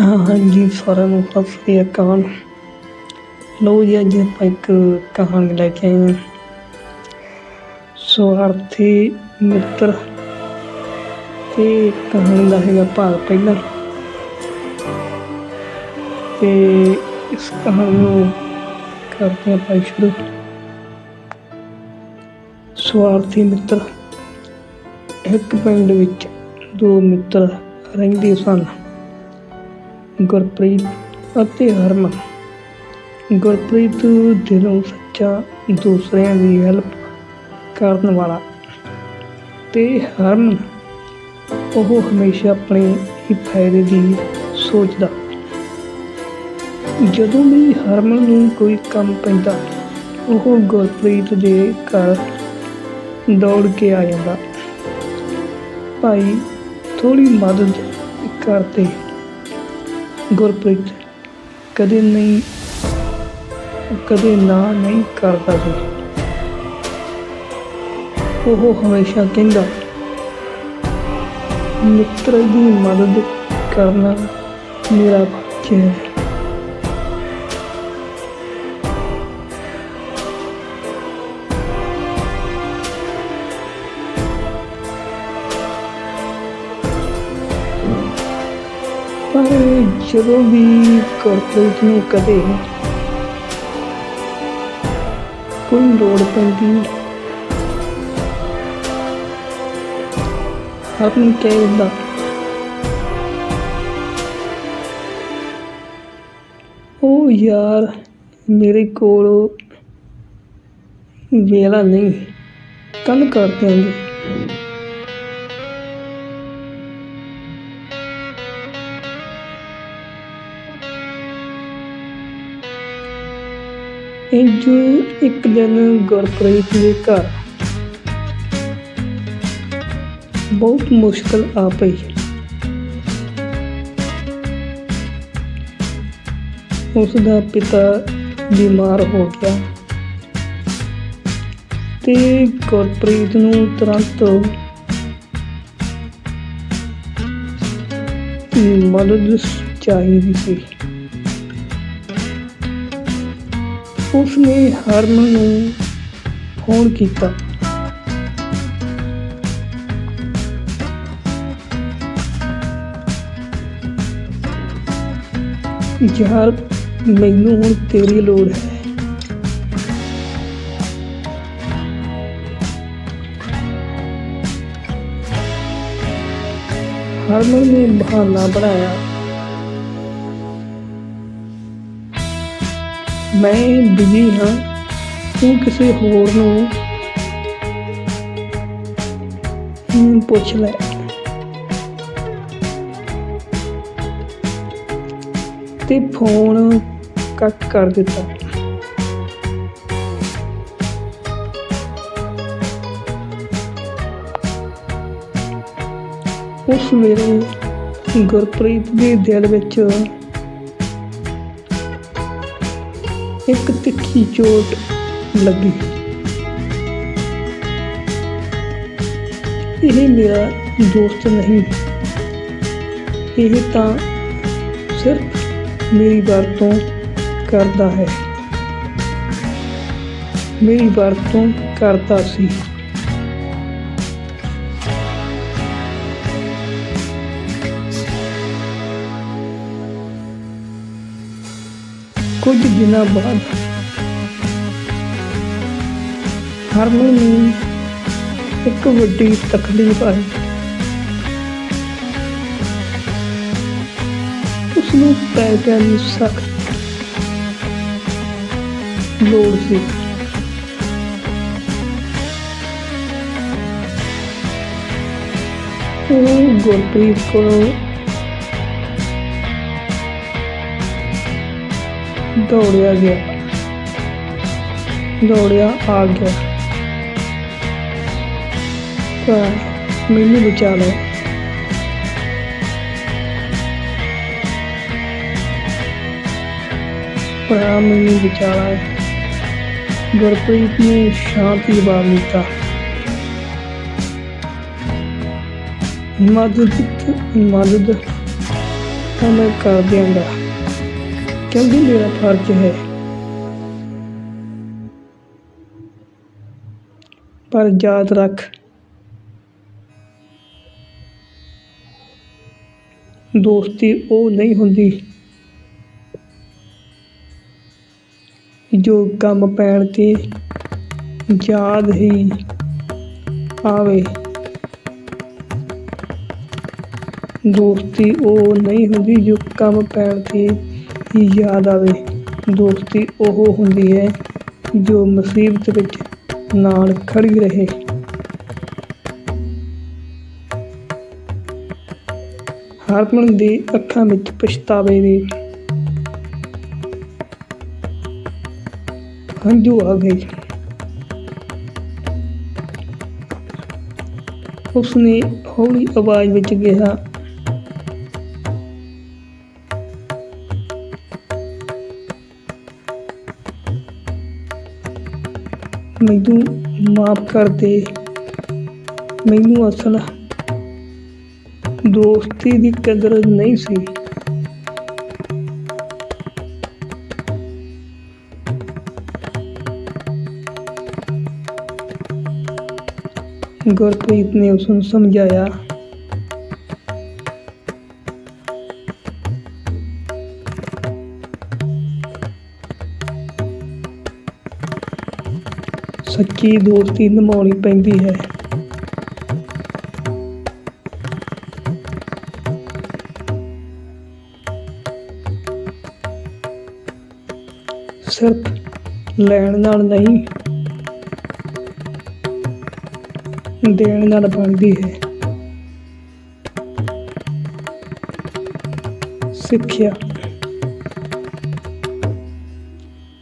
ਹਾਂਜੀ, ਸਾਰਿਆਂ ਨੂੰ ਸਤਿ ਸ੍ਰੀ ਅਕਾਲ ਲਓ ਜੀ, ਅੱਜ ਆਪਾਂ ਇੱਕ ਕਹਾਣੀ ਲੈ ਕੇ ਆਏ ਹਾਂ। ਸਵਾਰਥੀ ਮਿੱਤਰ। ਤੇ ਕਹਾਣੀ ਦਾ ਹੈਗਾ ਭਾਗ ਪਹਿਲਾ। ਤੇ ਇਸ ਕਹਾਣੀ ਨੂੰ ਕਰਦੇ ਹਾਂ ਆਪਾਂ ਸ਼ੁਰੂ। ਸਵਾਰਥੀ ਮਿੱਤਰ। ਇੱਕ ਪਿੰਡ ਵਿੱਚ ਦੋ ਮਿੱਤਰ ਰਹਿੰਦੇ ਸਨ। ਗੁਰਪ੍ਰੀਤ ਅਤੇ ਹਰਮਨ। ਗੁਰਪ੍ਰੀਤ ਦਿਲੋਂ ਸੱਚਾ ਦੂਸਰਿਆਂ ਦੀ ਹੈਲਪ ਕਰਨ ਵਾਲਾ ਤੇ ਹਰਮਨ ਉਹ ਹਮੇਸ਼ਾ ਆਪਣੇ ਹੀ ਫਾਇਦੇ ਦੀ ਸੋਚਦਾ। ਜਦੋਂ ਵੀ ਹਰਮਨ ਨੂੰ ਕੋਈ ਕੰਮ ਪੈਂਦਾ, ਉਹ ਗੁਰਪ੍ਰੀਤ ਦੇ ਘਰ ਦੌੜ ਕੇ ਆ ਜਾਂਦਾ। ਭਾਈ ਥੋੜੀ ਮਦਦ ਕਰਦੇ ਗੁਰਪ੍ਰੀਤ ਕਦੇ ਨਹੀਂ, ਕਦੇ ਨਾ ਨਹੀਂ ਕਰਦਾ ਸੀ। ਉਹ ਹਮੇਸ਼ਾ ਕਹਿੰਦਾ, ਮਿੱਤਰ ਦੀ ਮਦਦ ਕਰਨਾ ਮੇਰਾ ਫਰਜ਼ ਹੈ। ਜਦੋਂ ਵੀ ਗੁਰਪ੍ਰੀਤ ਨੂੰ ਕਦੇ ਕੋਈ ਲੋੜ ਪੈਂਦੀ ਹਰਮਨ ਕਹਿ ਦਿੰਦਾ ਉਹ ਯਾਰ ਮੇਰੇ ਕੋਲ ਵੇਲਾ ਨਹੀਂ। ਕੱਲ ਕਰ ਦਿਆਂਗੇ। ਇੰਜ ਇੱਕ ਦਿਨ ਗੁਰਪ੍ਰੀਤ ਦੇ ਘਰ ਬਹੁਤ ਮੁਸ਼ਕਲ ਆ ਪਈ। ਉਸ ਦਾ ਪਿਤਾ ਬਿਮਾਰ ਹੋ ਗਿਆ ਤੇ ਗੁਰਪ੍ਰੀਤ ਨੂੰ ਤੁਰੰਤ ਮਦਦ ਚਾਹੀਦੀ ਸੀ। ਉਸਨੇ ਹਰਮਨ ਨੂੰ ਫੋਨ ਕੀਤਾ ਯਾਰ ਮੈਨੂੰ ਹੁਣ ਤੇਰੀ ਲੋੜ ਹੈ ਹਰਮਨ ਨੇ ਬਹਾਨਾ ਬਣਾਇਆ ਮੈਂ ਬਿਜ਼ੀ ਹਾਂ। ਤੂੰ ਕਿਸੇ ਹੋਰ ਨੂੰ ਪੁੱਛ ਲੈ। ਤੇ ਫੋਨ ਕੱਟ ਕਰ ਦਿੱਤਾ। ਉਸ ਵੇਲੇ ਗੁਰਪ੍ਰੀਤ ਦੇ ਦਿਲ ਵਿੱਚ ਇੱਕ ਤਿੱਖੀ ਚੋਟ ਲੱਗੀ। ਇਹ ਮੇਰਾ ਦੋਸਤ ਨਹੀਂ। ਇਹ ਤਾਂ ਸਿਰਫ ਮੇਰੀ ਵਰਤੋਂ ਕਰਦਾ ਹੈ। ਮੇਰੀ ਵਰਤੋਂ ਕਰਦਾ ਸੀ। ਕੁਝ ਦਿਨਾਂ ਬਾਅਦ ਹਰਮਨ ਨੂੰ ਇੱਕ ਵੱਡੀ ਤਕਲੀਫ ਆਈ ਉਸ ਨੂੰ ਪੈਸਿਆਂ ਦੀ ਸਖਤ ਲੋੜ ਸੀ। ਉਹ ਗੁਰਪ੍ਰੀਤ ਕੋਲੋਂ ਦੌੜਿਆ ਗਿਆ। ਦੌੜਿਆ ਆ ਗਿਆ। ਪਰ ਮੈਨੂੰ ਬਚਾ ਲੈ ਭਰਾ ਮੈਨੂੰ ਬਚਾ ਗੁਰਪ੍ਰੀਤ ਨੇ ਸ਼ਾਂਤੀ ਜਵਾਬ ਦਿੱਤਾ। ਮਦਦ ਮਦਦ ਤਾਂ ਮੈਂ ਕਰ ਦਿਆਂਗਾ। ਕਿਉਂਕਿ ਮੇਰਾ ਫਰਜ਼ ਹੈ ਪਰ ਯਾਦ ਰੱਖ ਦੋਸਤੀ ਉਹ ਨਹੀਂ ਹੁੰਦੀ ਜੋ ਕੰਮ ਪੈਣ ਤੇ ਯਾਦ ਹੀ ਆਵੇ ਦੋਸਤੀ ਉਹ ਨਹੀਂ ਹੁੰਦੀ ਜੋ ਕੰਮ ਪੈਣ ਤੇ ਯਾਦ ਆਵੇ, ਦੋਸਤੀ ਉਹ ਹੁੰਦੀ ਹੈ ਜੋ ਮੁਸੀਬਤ ਵਿੱਚ ਨਾਲ ਖੜੀ ਰਹੇ। ਹਰਮਨ ਦੀ ਅੱਖਾਂ ਵਿੱਚ ਪਛਤਾਵੇ ਦੇ ਹੰਝੂ ਆ ਗਏ। ਉਸਨੇ ਹੌਲੀ ਆਵਾਜ਼ ਵਿੱਚ ਕਿਹਾ ਮੈਨੂੰ ਮਾਫ ਕਰ ਦੇ। ਮੈਨੂੰ ਅਸਲ ਦੋਸਤੀ ਦੀ ਕਦਰ ਨਹੀਂ ਸੀ। ਗੁਰਪ੍ਰੀਤ ਨੇ ਉਸ ਨੂੰ ਸਮਝਾਇਆ ਸੱਚੀ ਦੋਸਤੀ ਨਿਭਾਉਣੀ ਪੈਂਦੀ ਹੈ। ਸਿਰਫ ਲੈਣ ਨਾਲ ਨਹੀਂ, ਦੇਣ ਨਾਲ ਬਣਦੀ ਹੈ। ਸਿੱਖਿਆ।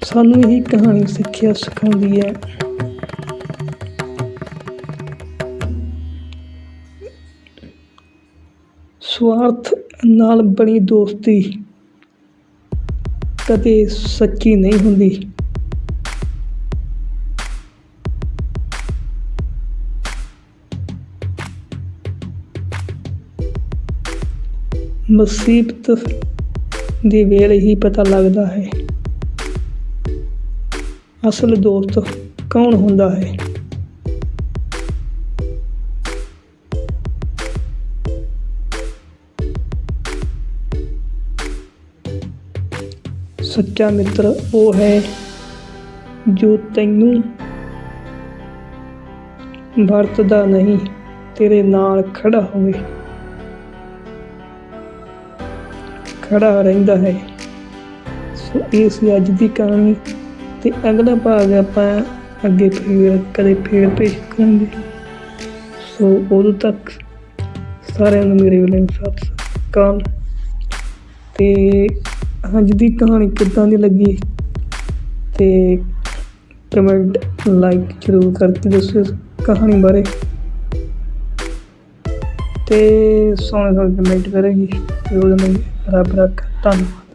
ਸਾਨੂੰ ਇਹ ਕਹਾਣੀ ਸਿੱਖਿਆ ਸਿਖਾਉਂਦੀ ਹੈ। ਸਵਾਰਥ ਨਾਲ ਬਣੀ ਦੋਸਤੀ ਕਦੇ ਸੱਚੀ ਨਹੀਂ ਹੁੰਦੀ। ਮੁਸੀਬਤ ਦੀ ਵੇਲੇ ਹੀ ਪਤਾ ਲੱਗਦਾ ਹੈ, ਅਸਲ ਦੋਸਤ ਕੌਣ ਹੁੰਦਾ ਹੈ। ਸੱਚਾ ਮਿੱਤਰ ਉਹ ਹੈ ਜੋ ਤੈਨੂੰ ਵਰਤਦਾ ਨਹੀਂ, ਤੇਰੇ ਨਾਲ ਖੜਾ ਹੋਵੇ। ਖੜਾ ਰਹਿੰਦਾ ਹੈ। ਸੋ ਇਹ ਸੀ ਅੱਜ ਦੀ ਕਹਾਣੀ ਤੇ ਅਗਲਾ ਭਾਗ ਆਪਾਂ ਅੱਗੇ ਫੇਰ ਕਦੇ ਫੇਰ ਪੇਸ਼ ਕਰਾਂਗੇ। ਸੋ ਉਦੋਂ ਤੱਕ ਸਾਰਿਆਂ ਨੂੰ ਮੇਰੇ ਵੱਲੋਂ ਸਤਿ ਸ੍ਰੀ ਅਕਾਲ ਤੇ ਅੱਜ ਦੀ ਕਹਾਣੀ ਕਿੱਦਾਂ ਦੀ ਲੱਗੀ? ਤੇ ਕਮੈਂਟ ਲਾਈਕ ਜ਼ਰੂਰ ਕਰਕੇ ਦੱਸਿਓ ਇਸ ਕਹਾਣੀ ਬਾਰੇ। ਤੇ ਸੋਹਣੇ ਸੋਹਣੇ ਕਮੈਂਟ ਕਰੇਗੀ। ਤੇ ਉਹਦੇ ਰੱਬ ਰੱਖ ਧੰਨਵਾਦ।